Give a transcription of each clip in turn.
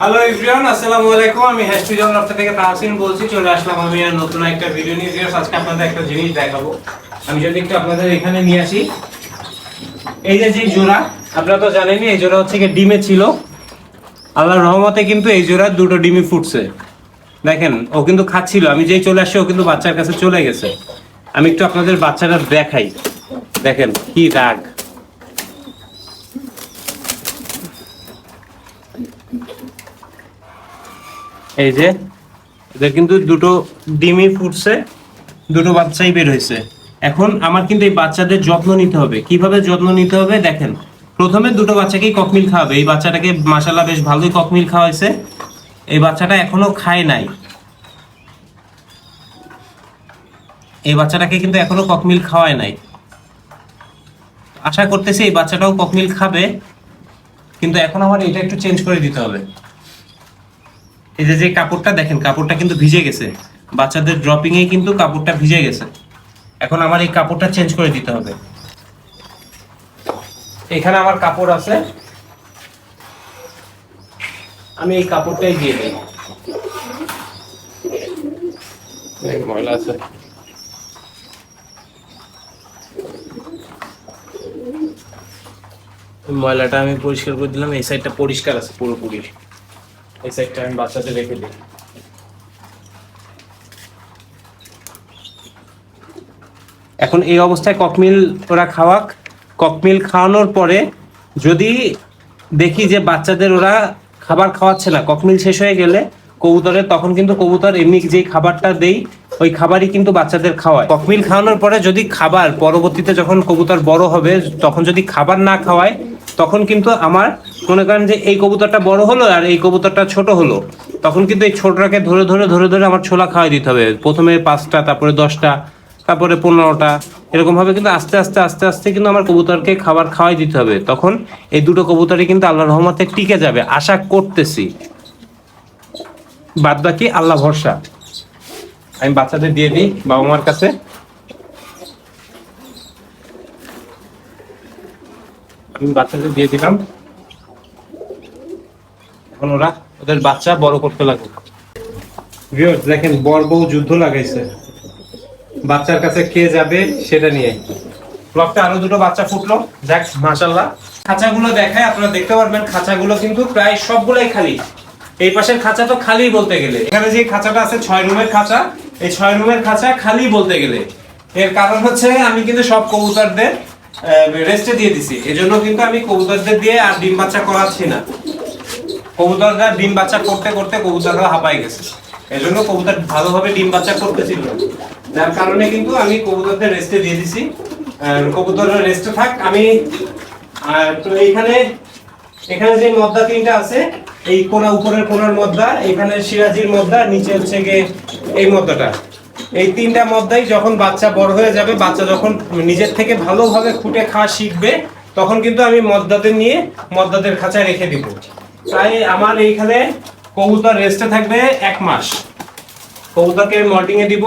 Hello everyone আসসালামু আলাইকুম আমি হ্যাস্টু জন থেকে তাহসিন বলছি। চলে আসলাম আমি আর নতুন একটা ভিডিও নিয়ে। ভিউয়ার্স আজকে আপনাদের একটা জিনিস দেখাবো। আমি যদি একটু আপনাদের এখানে নিয়ে আসি। এই যে যে জোড়া, আপনারা তো জানেনই, এই জোড়া হচ্ছে কি ডিমে ছিল। আল্লাহর রহমতে কিন্তু এই জোড়া দুটো ডিমই ফুটছে। দেখেন, ও কিন্তু খাচ্ছিল। আমি যেই চলে আসি, ও কিন্তু বাচ্চার কাছে চলে গেছে। আমি একটু আপনাদের বাচ্চাটা দেখাই। দেখেন, কি রাগ এই যে এদের কিন্তু দুটো ডিমই ফুটছে, দুটো বাচ্চাই বের হয়েছে। এখন আমার কিন্তু এই বাচ্চাদের যত্ন নিতে হবে। কীভাবে যত্ন নিতে হবে? দেখেন, প্রথমে দুটো বাচ্চাকেই ককমিল খাওয়াবে। এই বাচ্চাটাকে মাসাল্লাহ বেশ ভালোই ককমিল খাওয়াইছে। এই বাচ্চাটা এখনও খায় নাই। এই বাচ্চাটাকে কিন্তু এখনও ককমিল খাওয়ায় নাই। আশা করতেছি এই বাচ্চাটাও ককমিল খাবে। কিন্তু এখন আমার এটা একটু চেঞ্জ করে দিতে হবে। এই যে যে কাপড়টা দেখেন কাপড়টা কিন্তু ভিজে গেছে। বাচ্চাদের ড্রপিং এ কিন্তু কাপড়টা ভিজে গেছে। এখন আমার এই কাপড়টা চেঞ্জ করে দিতে হবে। এখানে আমার কাপড় আছে। আমি এই কাপড়টাই দিয়ে দিই এই ময়লা আছে। ময়লাটা আমি পরিষ্কার করে দিলাম এই সাইডটা পরিষ্কার আছে পুরোপুরি। এই সাইডটা আমি বাচ্চাদের রেখে দিই। এখন এই অবস্থায় ককমিল ওরা খাওয়াক। ককমিল খাওয়ানোর পরে যদি দেখি যে বাচ্চাদের ওরা খাবার খাওয়াচ্ছে না ককমিল শেষ হয়ে গেলে কবুতরের, তখন কিন্তু কবুতর এমনি যেই খাবারটা দেই, ওই খাবারই কিন্তু বাচ্চাদের খাওয়ায়। ককমিল খাওয়ানোর পরে যদি খাবার, পরবর্তীতে যখন কবুতর বড় হবে, তখন যদি খাবার না খাওয়ায়, তখন কিন্তু আমার মনে করেন যে এই কবুতরটা বড় হলো আর এই কবুতরটা ছোট হলো, তখন কিন্তু এই ছোটটাকে ধরে ধরে ধরে ধরে আমার ছোলা খাওয়াই দিতে হবে। প্রথমে পাঁচটা, তারপরে দশটা, তারপরে পনেরোটা এরকম ভাবে কিন্তু আস্তে আস্তে আস্তে আস্তে কিন্তু আমার কবুতরকে খাবার খাওয়াই দিতে হবে। তখন এই দুটো কবুতরই কিন্তু আল্লাহ রহমতে টিকে যাবে, আশা করতেছি। বাদ বাকি আল্লাহ ভরসা। আমি বাচ্চাদের দিয়ে দিই বাবা মার কাছে। আমি বাচ্চাদের দিয়ে দিলাম। এখন ওরা ওদের বাচ্চা বড় করতে লাগুক ভিউয়ার্স, দেখেন, বর বউ যুদ্ধ লাগাইছে। বাচ্চার কাছে কে যাবে সেটা নিয়ে। ব্লকটা আরও দুটো বাচ্চা ফুটলো। যাক মাশাল্লাহ খাঁচাগুলো দেখায়, আপনারা দেখতে পারবেন, খাঁচাগুলো কিন্তু প্রায় সবগুলাই খালি। এই পাশের খাঁচা তো খালি বলতে গেলে। এখানে যে খাঁচাটা আছে, ছয় রুমের খাঁচা, এই ছয় রুমের খাঁচা খালি বলতে গেলে। এর কারণ হচ্ছে, আমি কিন্তু সব কবুতরদের রেস্টে দিয়ে দিছি। এজন্য কিন্তু আমি কবুতরদের দিয়ে আর ডিম বাচ্চা করাচ্ছি না। কবুতররা ডিম বাচ্চা করতে করতে কবুতররা হাঁপাই গেছে। এই জন্য কবুতর ভালোভাবে ডিম বাচ্চা করতেছিল। যার কারণে কিন্তু আমি কবুতরদের রেস্টে দিয়ে দিছি। আর কবুতররা রেস্টে থাক, আমি তো এইখানে, এখানে যে মদ্দা তিনটা আছে, এই কোনা উপরের কোনার মদ্দা, এখানে সিরাজির মদ্দা, নিচে হচ্ছে গিয়ে এই মদ্দাটা। এই তিনটা মদ্দাই যখন বাচ্চা বড় হয়ে যাবে, বাচ্চা যখন নিজের থেকে ভালোভাবে খুঁটে খাওয়া শিখবে, তখন কিন্তু আমি মদ্দাদের নিয়ে মদ্দাদের খাঁচায় রেখে দিব। তাই আমার এইখানে কবুতর রেস্টে থাকবে এক মাস। কবুতরকে মল্টিং এ দিব।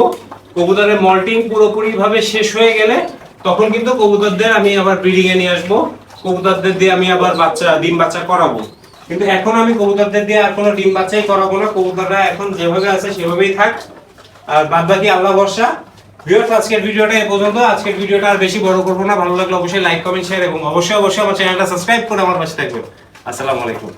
কবুতরের মল্টিং পুরোপুরি ভাবে শেষ হয়ে গেলে তখন কিন্তু কবুতরদের আমি আবার ব্রিডিং এ নিয়ে আসব। কবুতরদের দিয়ে আমি আবার বাচ্চা, ডিম বাচ্চা করাবো। কিন্তু এখন আমি কবুতরদের দিয়ে আর কোনো ডিম বাচ্চাই করাবো না। কবুতররা এখন যেভাবে আছে সেভাবেই থাক। আর বাদ বাকি আল্লাহ ভরসা। ভিউয়ার্স আজকের ভিডিওটা এই পর্যন্ত। আজকের ভিডিওটা আর বেশি বড় করব না। ভালো লাগলে অবশ্যই লাইক কমেন্ট শেয়ার এবং অবশ্যই অবশ্যই আমার চ্যানেলটা সাবস্ক্রাইব করে আমার পাশে থাকবেন। আসসালামু আলাইকুম।